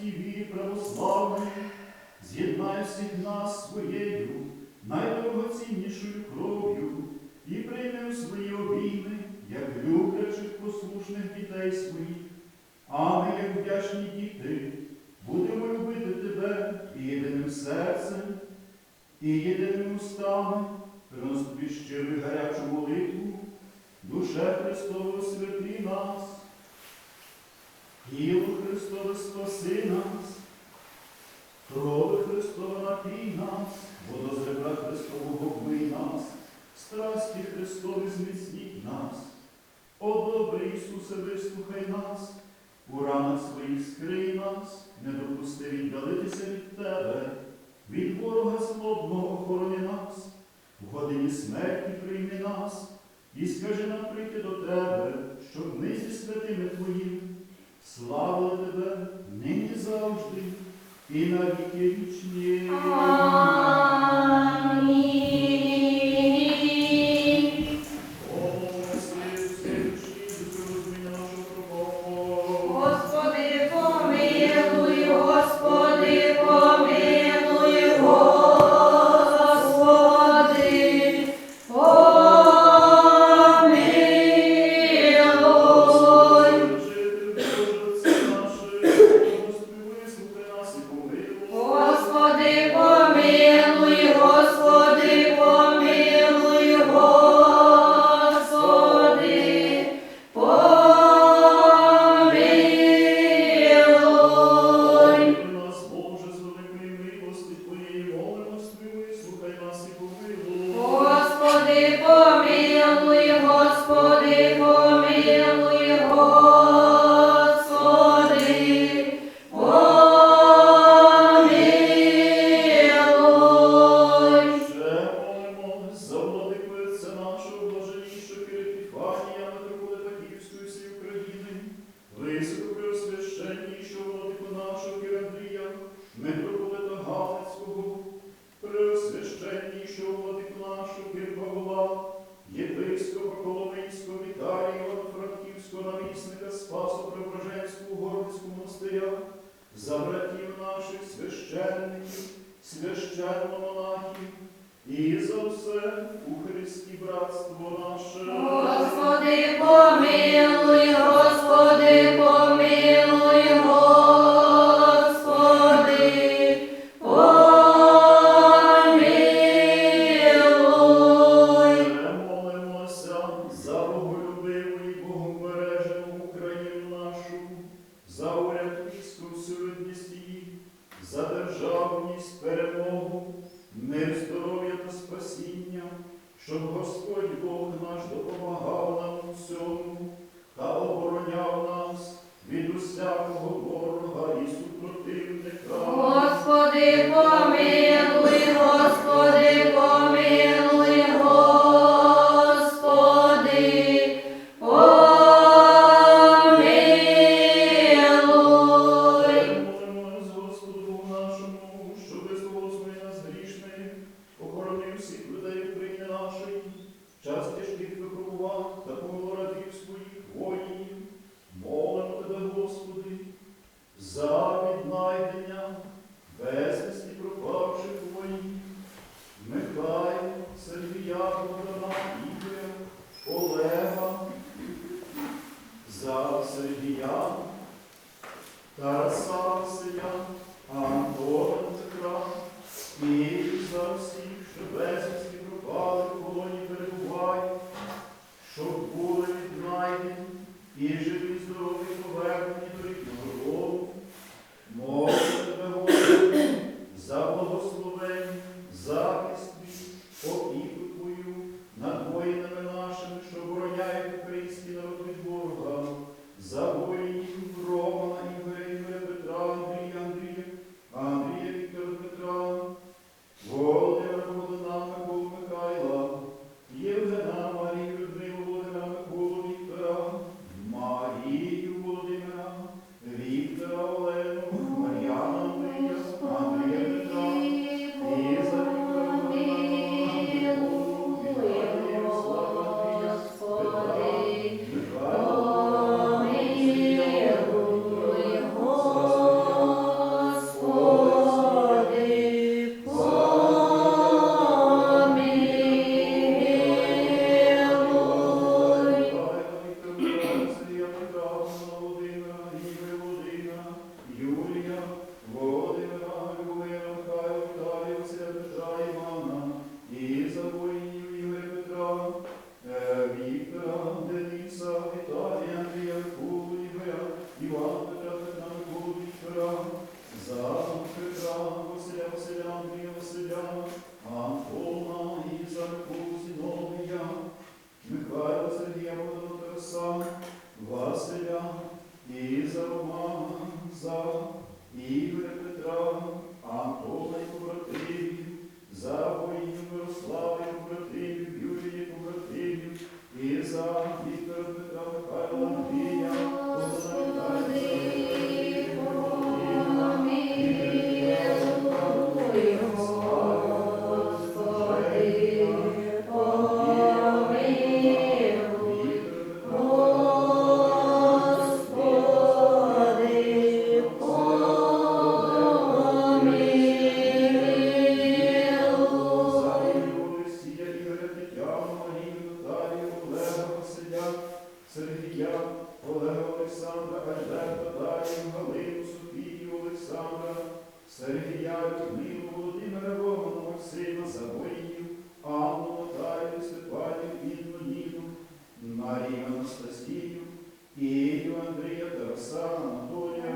прадідівській вірі православної, з'єднай всіх нас своєю найдорогоціннішою кров'ю і прийми у свої обійми, як люблячих послушних дітей своїх. А ми, як вдячні діти, будемо любити тебе і єдиним серцем, і єдиними устами, приносити тобі щиру гарячу молитву, душе Христове святи нас, тіло Христове спаси нас, крови Христове напій нас, водозребра Христового вмий нас, страсті Христові зміцніть нас. О добрий Ісусе, вислухай нас, у ранах своїх скрий нас, не допусти віддалитися від Тебе, від ворога злобного охорони нас, у годині смерті прийми нас, і скажи нам прийти до Тебе, щоб ми зі святими Твоїм і на віки вічні. У Христі братство наше. Господи, помилуй, Господи, помилуй, Господи, помилуй. Молимося за боголюбиву і богомережену Україну нашу, за уряд війську всюдність її, за державність, перемогу, мир, здоров'я та спасіння, щоб Господь Бог наш допомагав нам у всьому та обороняв нас від усякого ворога і супротивника. Господи, помилуй, слави віднайдення, безвісті пропавших воїнів, Михайло, Сергія Богдана, Ігоря, Олега, за Сергія, Тараса Селян, Антона Петра, і за всіх, що безвісті пропали в полоні перебувають, щоб були віднайдені і живі здорові повернені. Молимо тебе, за благословень, за Ілля, Томів, Володимира Романа, Максима, Савоїв, Анну, Наталію, Степанів, Інну, Ніну, Марію Анастасію, Ілю, Андрія, Тараса, Анатолія.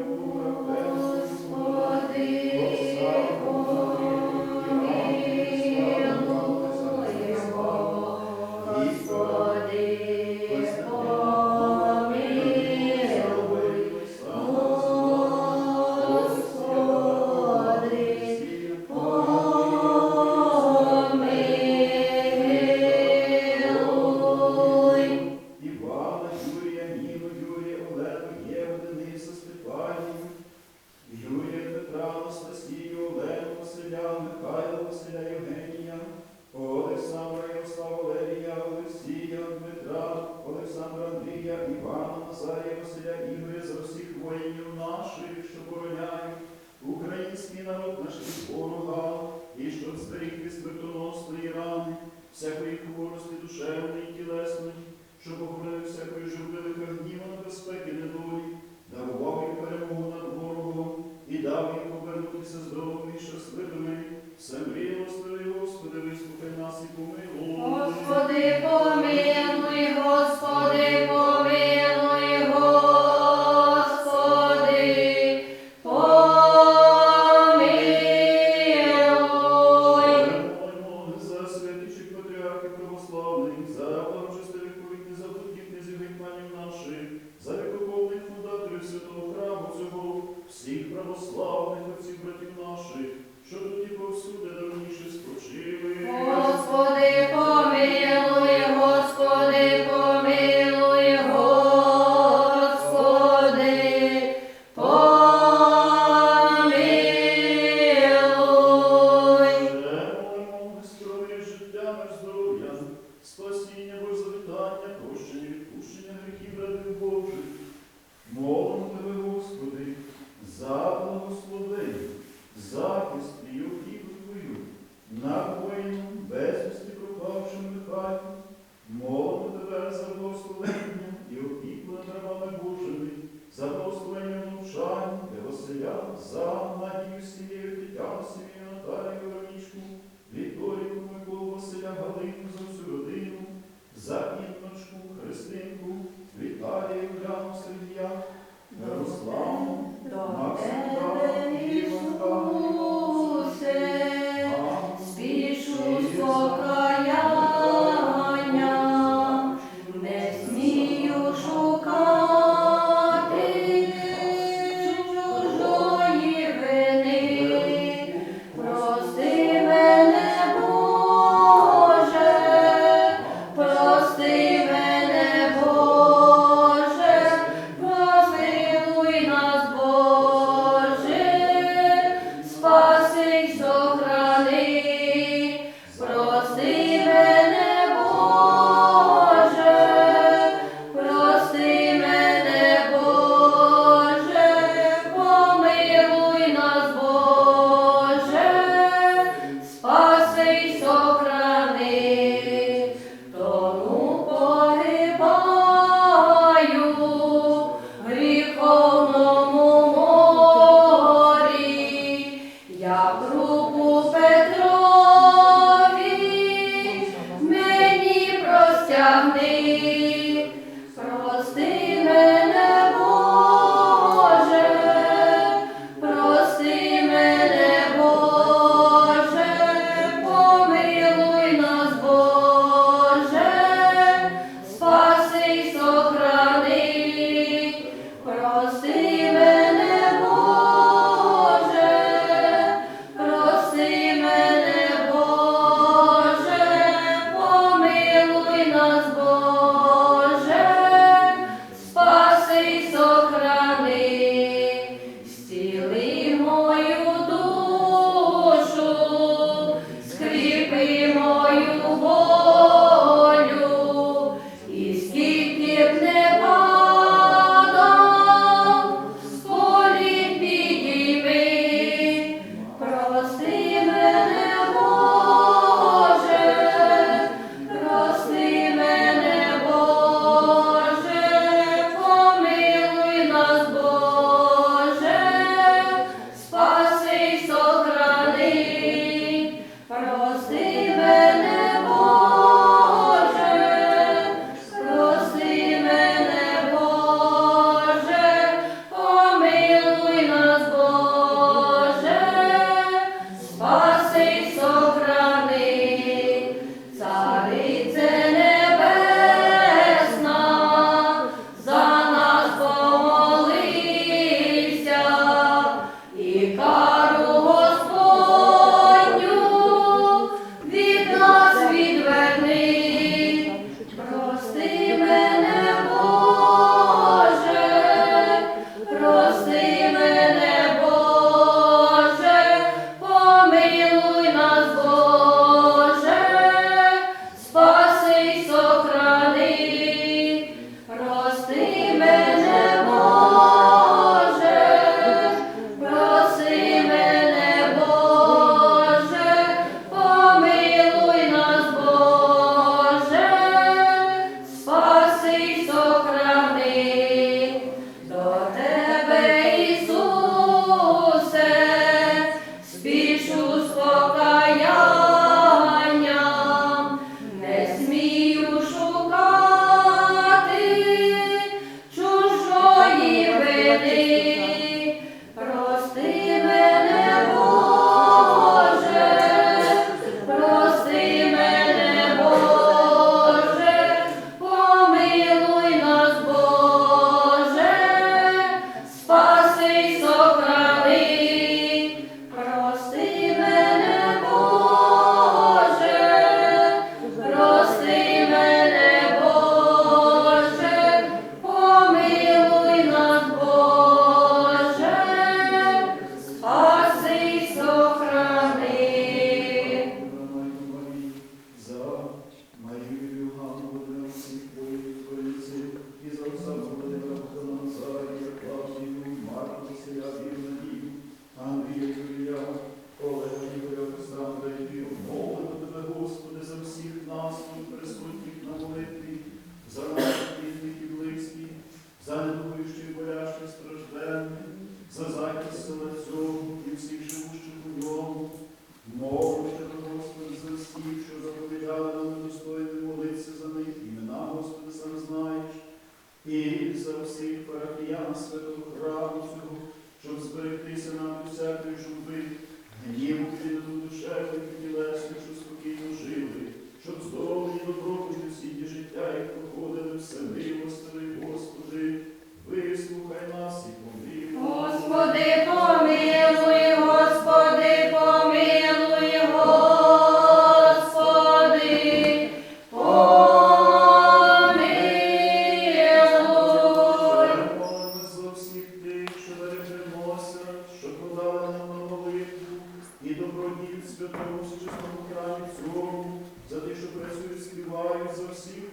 voz Господь. Святого храму цього, щоб зберегтися нам у всякої журби, гніву піду душевних і тілесних, що спокійно жили, щоб здоров'я і добробут всі життя, як проходили все милостивий, Господи, вислухай нас і помилуй.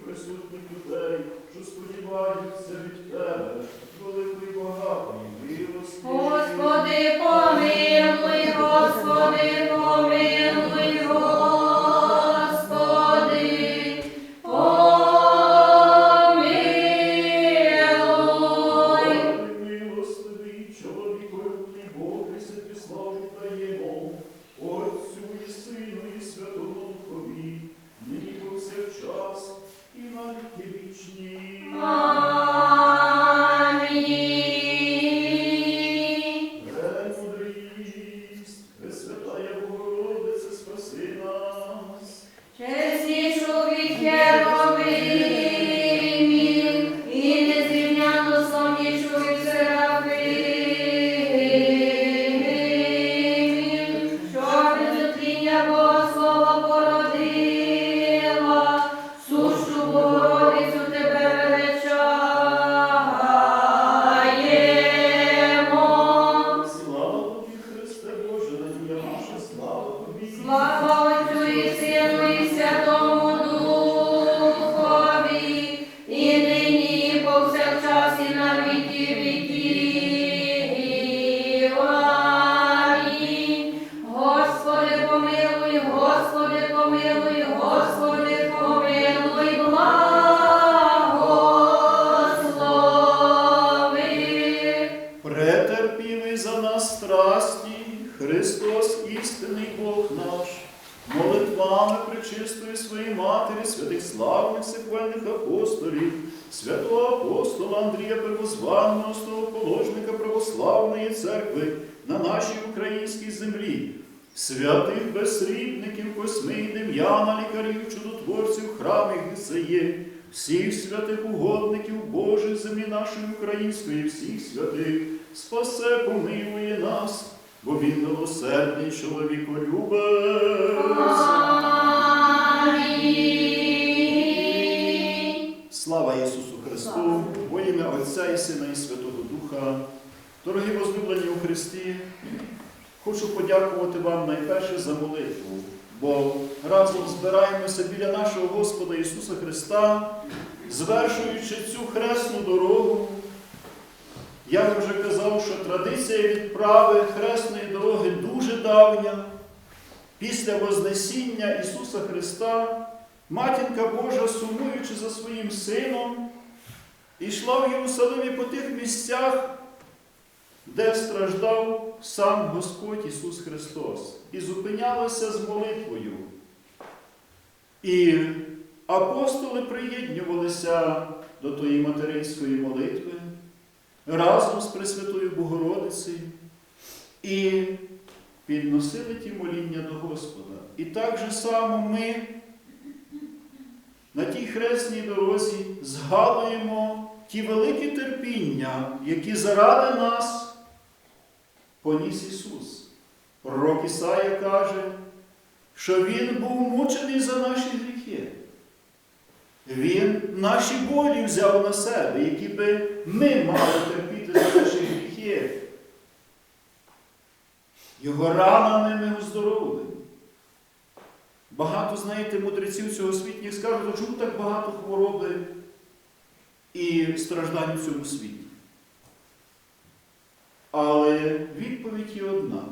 Присутніх людей, що сподіваються від тебе, великої багатої милості. Господи, помилуй, Господи, помилуй, Первозванного, основоположника православної церкви на нашій українській землі, святих безсрібників, Косми, Дем'яна, лікарів, чудотворців, храмів Гіцеє, всіх святих угодників Божих землі нашої української, всіх святих, спасе, помилує нас, бо він милосердний чоловіколюбець. Слава Ісусу Христу, во ім'я Отця і Сина і Святого Духа. Дорогі возлюблені у Христі, хочу подякувати вам найперше за молитву, бо разом збираємося біля нашого Господа Ісуса Христа, звершуючи цю хресну дорогу. Я вже казав, що традиція відправи хресної дороги дуже давня. Після Вознесіння Ісуса Христа Матінка Божа, сумуючи за своїм сином, йшла в Єрусалимі по тих місцях, де страждав сам Господь Ісус Христос, і зупинялася з молитвою. І апостоли приєднувалися до тої материнської молитви разом з Пресвятою Богородицею і підносили ті моління до Господа. І так же само ми на тій хресній дорозі згадуємо ті великі терпіння, які заради нас поніс Ісус. Пророк Ісая каже, що Він був мучений за наші гріхи. Він наші болі взяв на себе, які би ми мали терпіти за наші гріхи. Його ранами ми оздоровлені. Багато, знаєте, мудреців цього світніх скажуть, «А чому так багато хвороби і страждань у цьому світі. Але відповідь є одна.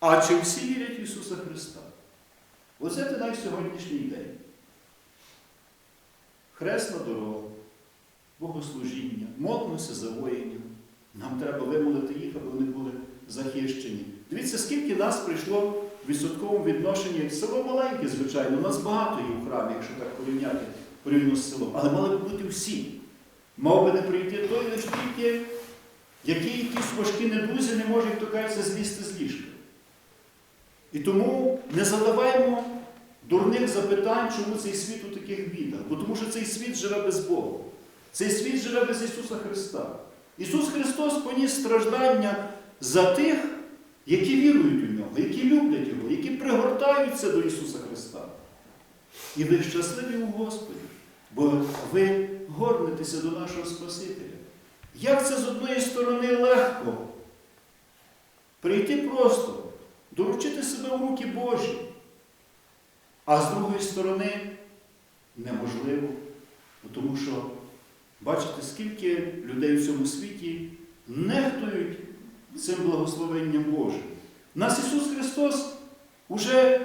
А чи всі вірять в Ісуса Христа? Оце ти наш сьогоднішній день. Хресна дорога, богослужіння, молимося за воїнів. Нам треба вимолити їх, аби вони були захищені. Дивіться, скільки нас прийшло в відсотковому відношенні. Село маленьке, звичайно, у нас багато є у храмі, якщо так порівняти порівняно з селом, але мали б бути всі. мав би не прийти той лиш тільки, який якісь важкі недузі не може, як то кажеться, злізти з ліжка. І тому не задаваймо дурних запитань, чому цей світ у таких бідах. Бо тому що цей світ живе без Бога. Цей світ живе без Ісуса Христа. Ісус Христос поніс страждання за тих, які вірують у нього, які люблять Його, які пригортаються до Ісуса Христа. І ви щасливі у Господі, бо ви горнетеся до нашого Спасителя. Як це з одної сторони легко? Прийти просто, доручити себе в руки Божі, а з другої сторони неможливо. Тому що бачите, скільки людей в цьому світі нехтують цим благословенням Божим. Нас Ісус Христос уже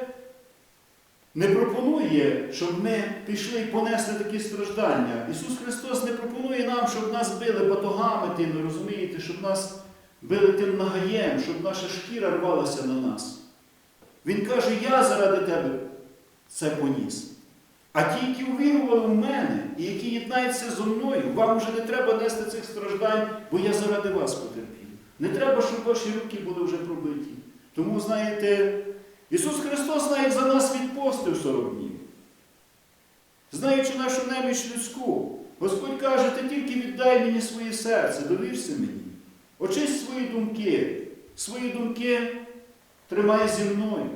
не пропонує, щоб ми пішли і понесли такі страждання. Ісус Христос не пропонує нам, щоб нас били батогами тими, розумієте, щоб нас били тим нагаєм, щоб наша шкіра рвалася на нас. Він каже, я заради тебе це поніс. А ті, які увірували в мене і які єднаються зо мною, вам вже не треба нести цих страждань, бо я заради вас потерпів. Не треба, щоб ваші руки були вже пробиті. Тому, знаєте, Ісус Христос навіть за нас відпостив 40 днів. Знаючи нашу неміч людську, Господь каже, ти тільки віддай мені своє серце, довірся мені. Очисть свої думки, свої думки тримай зі мною.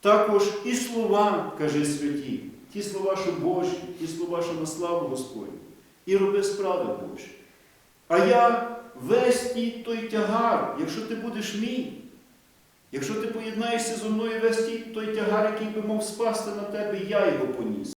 Також і слова, каже святі, ті слова, що Божі, ті слова, що на славу Господню. І роби справи Божі. А я весь той тягар, якщо ти будеш мій, якщо ти поєднаєшся зо мною весь ті той тягар, який би мав спасти на тебе, я його поніс.